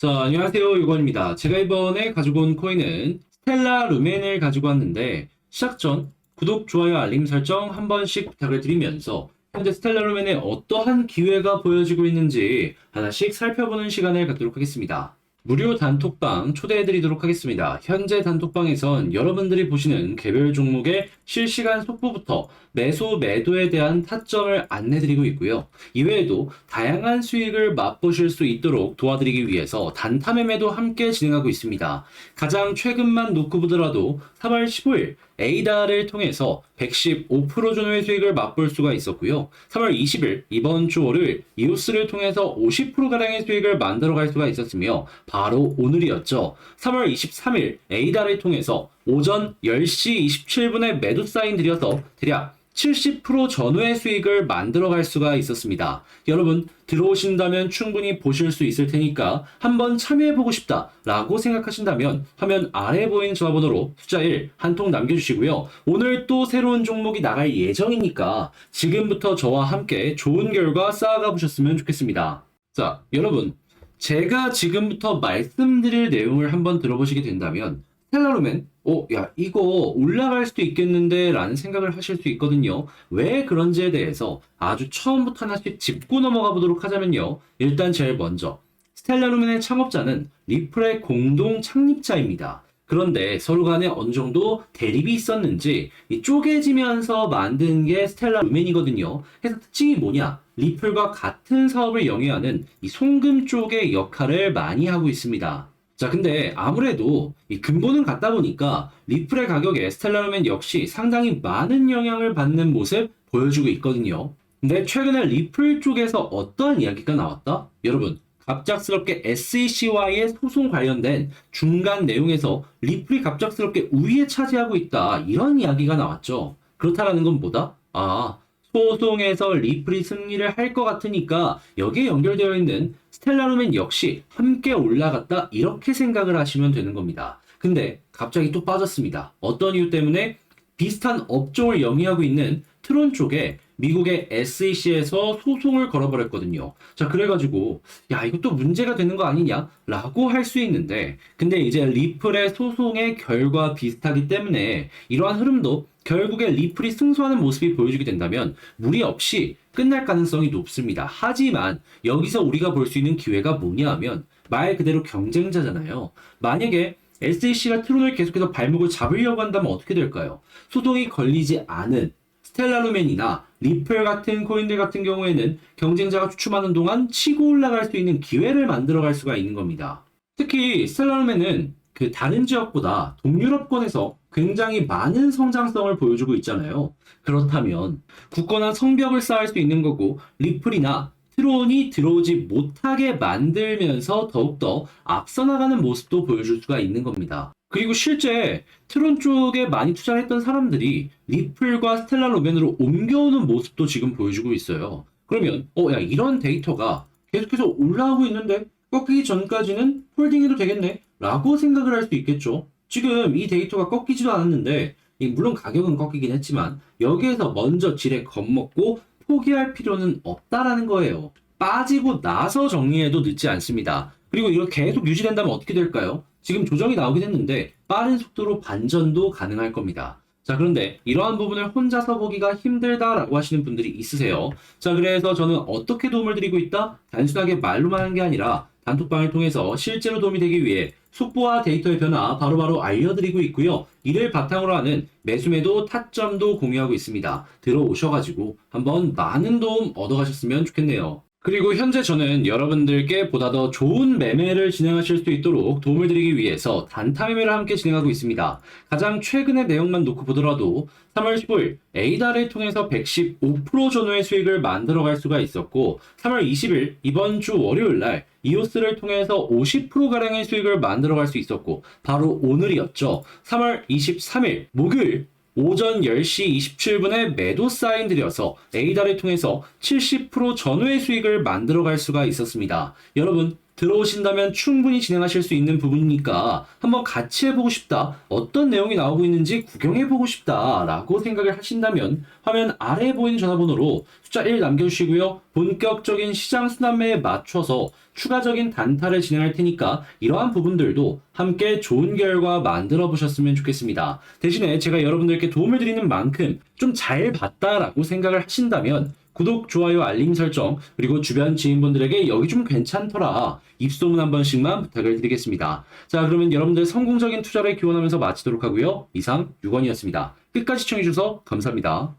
자, 안녕하세요. 유건입니다. 제가 이번에 가지고 온 코인은 스텔라 루멘을 가지고 왔는데 시작 전 구독, 좋아요, 알림 설정 한 번씩 부탁을 드리면서 현재 스텔라 루멘에 어떠한 기회가 보여지고 있는지 하나씩 살펴보는 시간을 갖도록 하겠습니다. 무료 단톡방 초대해드리도록 하겠습니다. 현재 단톡방에선 여러분들이 보시는 개별 종목의 실시간 속보부터 매수, 매도에 대한 타점을 안내드리고 있고요. 이외에도 다양한 수익을 맛보실 수 있도록 도와드리기 위해서 단타 매매도 함께 진행하고 있습니다. 가장 최근만 놓고 보더라도 3월 15일 에이다를 통해서 115% 전후의 수익을 맛볼 수가 있었고요. 3월 20일 이번 주 월요일 이오스를 통해서 50%가량의 수익을 만들어 갈 수가 있었으며 바로 오늘이었죠. 3월 23일 에이다를 통해서 오전 10시 27분에 매도 사인 드려서 대략 70% 전후의 수익을 만들어 갈 수가 있었습니다. 여러분, 들어오신다면 충분히 보실 수 있을 테니까 한번 참여해보고 싶다 라고 생각하신다면 화면 아래 보이는 전화번호로 숫자 1 한 통 남겨주시고요. 오늘 또 새로운 종목이 나갈 예정이니까 지금부터 저와 함께 좋은 결과 쌓아가 보셨으면 좋겠습니다. 자, 여러분. 제가 지금부터 말씀드릴 내용을 한번 들어보시게 된다면 스텔라로맨, 어, 야, 이거 올라갈 수도 있겠는데 라는 생각을 하실 수 있거든요. 왜 그런지에 대해서 아주 처음부터 하나씩 짚고 넘어가 보도록 하자면요. 일단 제일 먼저, 스텔라루멘의 창업자는 리플의 공동 창립자입니다. 그런데 서로 간에 어느 정도 대립이 있었는지 이 쪼개지면서 만든 게 스텔라 루멘이거든요. 그래서 특징이 뭐냐? 리플과 같은 사업을 영위하는 이 송금 쪽의 역할을 많이 하고 있습니다. 자, 근데 아무래도 이 근본은 같다 보니까 리플의 가격에 스텔라루멘 역시 상당히 많은 영향을 받는 모습 보여주고 있거든요. 근데 최근에 리플 쪽에서 어떠한 이야기가 나왔다? 여러분, 갑작스럽게 SEC와의 소송 관련된 중간 내용에서 리플이 갑작스럽게 우위에 차지하고 있다. 이런 이야기가 나왔죠. 그렇다라는 건 뭐다? 아, 소송에서 리플이 승리를 할 것 같으니까 여기에 연결되어 있는 스텔라루멘 역시 함께 올라갔다. 이렇게 생각을 하시면 되는 겁니다. 근데 갑자기 또 빠졌습니다. 어떤 이유 때문에 비슷한 업종을 영위하고 있는 트론 쪽에 미국의 SEC에서 소송을 걸어버렸거든요. 자, 그래가지고, 야, 이것도 문제가 되는 거 아니냐? 라고 할 수 있는데, 근데 이제 리플의 소송의 결과 비슷하기 때문에 이러한 흐름도 결국에 리플이 승소하는 모습이 보여주게 된다면 무리 없이 끝날 가능성이 높습니다. 하지만 여기서 우리가 볼 수 있는 기회가 뭐냐 하면 말 그대로 경쟁자잖아요. 만약에 SEC가 트론을 계속해서 발목을 잡으려고 한다면 어떻게 될까요? 소송이 걸리지 않은 스텔라루멘이나 리플 같은 코인들 같은 경우에는 경쟁자가 추춤하는 동안 치고 올라갈 수 있는 기회를 만들어 갈 수가 있는 겁니다. 특히 스텔라루멘은 그 다른 지역보다 동유럽권에서 굉장히 많은 성장성을 보여주고 있잖아요. 그렇다면 굳건한 성벽을 쌓을 수 있는 거고 리플이나 트론이 들어오지 못하게 만들면서 더욱더 앞서 나가는 모습도 보여줄 수가 있는 겁니다. 그리고 실제 트론 쪽에 많이 투자를 했던 사람들이 리플과 스텔라 로멘으로 옮겨오는 모습도 지금 보여주고 있어요. 그러면 어 야 이런 데이터가 계속해서 올라오고 있는데 꺾이기 전까지는 홀딩해도 되겠네 라고 생각을 할 수 있겠죠. 지금 이 데이터가 꺾이지도 않았는데 이 물론 가격은 꺾이긴 했지만 여기에서 먼저 지레 겁먹고 포기할 필요는 없다라는 거예요. 빠지고 나서 정리해도 늦지 않습니다. 그리고 이거 계속 유지된다면 어떻게 될까요? 지금 조정이 나오긴 했는데 빠른 속도로 반전도 가능할 겁니다. 자, 그런데 이러한 부분을 혼자서 보기가 힘들다라고 하시는 분들이 있으세요. 자, 그래서 저는 어떻게 도움을 드리고 있다? 단순하게 말로만 하는 게 아니라 단톡방을 통해서 실제로 도움이 되기 위해 속보와 데이터의 변화 바로바로 알려드리고 있고요. 이를 바탕으로 하는 매수매도 타점도 공유하고 있습니다. 들어오셔가지고 한번 많은 도움 얻어가셨으면 좋겠네요. 그리고 현재 저는 여러분들께 보다 더 좋은 매매를 진행하실 수 있도록 도움을 드리기 위해서 단타 매매를 함께 진행하고 있습니다. 가장 최근의 내용만 놓고 보더라도 3월 15일 에이다를 통해서 115% 전후의 수익을 만들어갈 수가 있었고 3월 20일 이번 주 월요일 날 이오스를 통해서 50%가량의 수익을 만들어갈 수 있었고 바로 오늘이었죠. 3월 23일 목요일 오전 10시 27분에 매도 사인 들여서 에이다를 통해서 70% 전후의 수익을 만들어갈 수가 있었습니다. 여러분 들어오신다면 충분히 진행하실 수 있는 부분이니까 한번 같이 해보고 싶다. 어떤 내용이 나오고 있는지 구경해보고 싶다. 라고 생각을 하신다면 화면 아래에 보이는 전화번호로 숫자 1 남겨주시고요. 본격적인 시장 순환매에 맞춰서 추가적인 단타를 진행할 테니까 이러한 부분들도 함께 좋은 결과 만들어 보셨으면 좋겠습니다. 대신에 제가 여러분들께 도움을 드리는 만큼 좀 잘 봤다라고 생각을 하신다면 구독, 좋아요, 알림 설정, 그리고 주변 지인분들에게 여기 좀 괜찮더라. 입소문 한 번씩만 부탁을 드리겠습니다. 자, 그러면 여러분들 성공적인 투자를 기원하면서 마치도록 하고요. 이상 6원이었습니다. 끝까지 시청해주셔서 감사합니다.